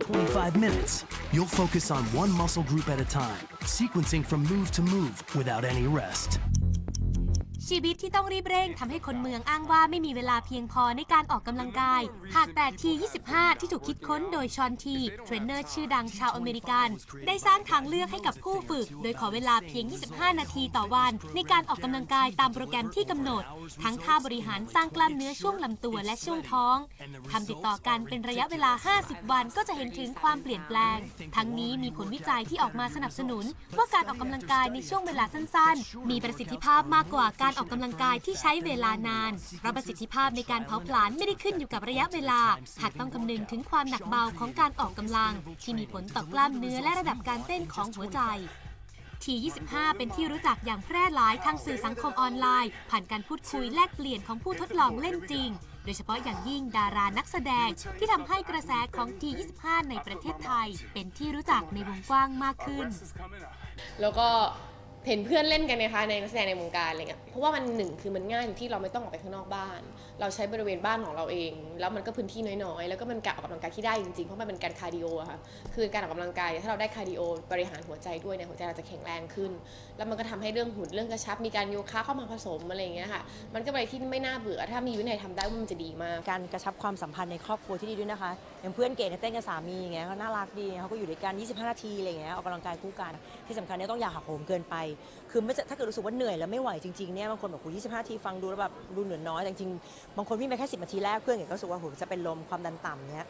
25 minutes. You'll focus on one muscle group at a time, sequencing from move to move without any rest. ชีวิตที่ต้องรีบเร่งทำให้คนเมืองอ้างว่าไม่มีเวลาเพียงพอในการออกกำลังกาย หากแต่ที 25 ที่ถูกคิดค้นโดยชอนที เทรนเนอร์ชื่อดังชาวอเมริกัน ได้สร้างทางเลือกให้กับผู้ฝึก โดยขอเวลาเพียง 25 นาทีต่อวัน ในการออกกำลังกายตามโปรแกรมที่กำหนด ทั้งท่าบริหารสร้างกล้ามเนื้อช่วงลำตัวและช่วงท้องทำติดต่อกันเป็นระยะเวลา 50 วันก็จะเห็นถึงความเปลี่ยนแปลง ทั้งนี้มีผลวิจัยที่ออกมาสนับสนุน ว่าการออกกำลังกายในช่วงเวลาสั้น ๆ มีประสิทธิภาพมากกว่าการออกกำลังกายที่ใช้เวลานานเพราะประสิทธิภาพในการเผาผลาญไม่ได้ขึ้นอยู่กับระยะเวลา หากต้องคำนึงถึงความหนักเบาของการออกกำลัง ที่มีผลต่อกล้ามเนื้อและระดับการเต้นของหัวใจที25 เป็นที่รู้จักอย่างแพร่หลายทางสื่อสังคมออนไลน์ ผ่านการพูดคุยแลกเปลี่ยนของผู้ทดลองเล่นจริง โดยเฉพาะอย่างยิ่งดารานักแสดง ที่ทำให้กระแสของที25 ในประเทศไทย เป็นที่รู้จักในวงกว้างมากขึ้น แล้วก็ เห็นเพื่อนเล่นกันนะคะในนักแสดงในวงการอะไรเงี้ยเพราะว่ามันหนึ่งคือมันง่ายที่เราไม่ต้องออกไปข้างนอกบ้าน เราใช้บริเวณบ้านของเราเอง แล้วมันก็พื้นที่น้อยๆ แล้วก็มันการออกกำลังกายที่ได้จริงๆ เพราะมันเป็นการคาร์ดิโออะค่ะคือการออกกำลังกายถ้าเราได้คาร์ดิโอบริหารหัวใจด้วยเนี่ยหัวใจเราจะแข็งแรงขึ้น แล้วมันก็ทำให้เรื่องหุ่นเรื่องกระชับมีการโยคะเข้ามาผสมอะไรเงี้ยค่ะมันก็เป็นอะไรที่ไม่น่าเบื่อ ถ้ามีวินัยทำได้มันจะดีมากการกระชับความสัมพันธ์ในครอบครัวที่ดีด้วยนะคะอย่างเพื่อนเก๋เนี่ยเต้นกับสามีอย่างเงี้ยเขาน่ารักดีเขาก็อยู่ด้วยกัน 25 นาทีอะไรเงี้ยออกกำลังกายคู่กันที่สำคัญเนี่ยต้องอย่าหักโหมเกินไปคือไม่จะถ้าเกิดรู้สึกว่าเหนื่อยแล้วไม่ไหวจริงๆเนี่ยบางคนบอกโอ้25นาทีฟังดูแล้วแบบดูเหนื่อยน้อยแต่จริงๆบางคนวิ่งไปแค่สิบนาทีแรกเพื่อนเก๋ก็รู้สึกว่าโหจะเป็นลมความดันต่ำเนี้ย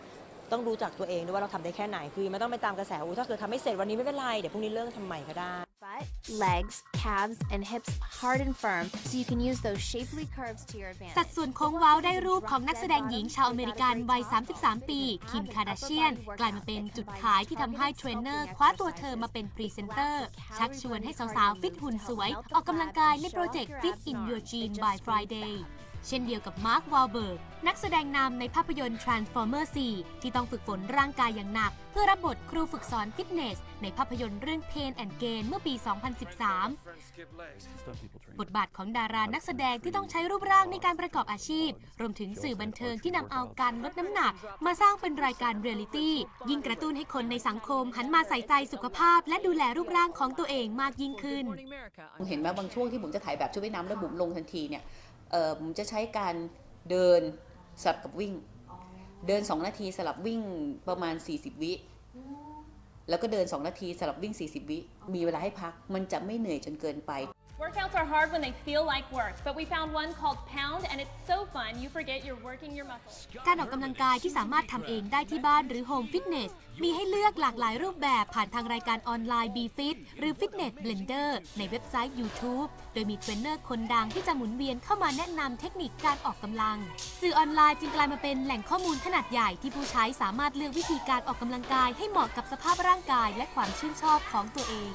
ต้องรู้จักตัวเองด้วยว่าเราทำได้แค่ไหนคือไม่ต้องไปตามกระแสอู้ถ้าเกิดทำไม่เสร็จวันนี้ไม่เป็นไรเดี๋ยวพรุ่งนี้เลิกทำใหม่ก็ได้ butt, legs, calves, and hips hard and firm so you can use those shapely curves to your สัด advantage. ส่วนโค้งเว้าได้รูปของนักแสดงหญิงชาวอเมริกันวัย 33 ปี คิม คาร์ดาเชียน กลายมาเป็นจุดขายที่ทำให้เทรนเนอร์ คว้าตัวเธอมาเป็นพรีเซนเตอร์ ชักชวนให้สาวๆ ฟิตหุ่นสวย ออกกำลังกายในโปรเจกต์ Fit in Your Gene by Friday เช่นเดียวกับมาร์ควาลเบิร์กนักแสดงนำในภาพยนตร์ Transformer 4 ที่ต้องฝึกฝนร่างกายอย่างหนัก เพื่อรับบทครูฝึกสอนฟิตเนส ในภาพยนตร์เรื่อง Pain and Gain เมื่อปี 2013 บทบาทของดารานักแสดงที่ต้องใช้รูปร่างในการประกอบอาชีพ รวมถึงสื่อบันเทิงที่นำเอาการลดน้ำหนัก มาสร้างเป็นรายการเรียลิตี้ ยิ่งกระตุ้นให้คนในสังคม หันมาใส่ใจสุขภาพ และดูแลรูปร่างของตัวเองมากยิ่งขึ้น เห็นไหมบางช่วงที่ผมจะถ่ายแบบชุดว่ายน้ำแล้วบุ๋มลงทันทีเนี่ยเออผมจะใช้การเดินสลับกับวิ่ง เดิน 2 นาทีสลับวิ่งประมาณ 40 วิ แล้วก็เดิน 2 นาทีสลับวิ่ง 40 วิ มีเวลาให้พัก มันจะไม่เหนื่อยจนเกินไป Workouts are hard when they feel like work, but we found one called Pound, and it's so fun. You forget you're working your muscles. การออกกำลังกายที่สามารถทำเองได้ที่บ้านหรือโฮมฟิตเนสมีให้เลือกหลากหลายรูปแบบผ่านทางรายการออนไลน์ BFit หรือ Fitness Blender ในเว็บไซต์ YouTube โดยมีเทรนเนอร์คนดังที่จะหมุนเวียนเข้ามาแนะนำเทคนิคการออกกำลัง สื่อออนไลน์จึงกลายมาเป็นแหล่งข้อมูลขนาดใหญ่ที่ผู้ใช้สามารถเลือกวิธีการออกกำลังกายให้เหมาะกับสภาพร่างกายและความชื่นชอบของตัวเอง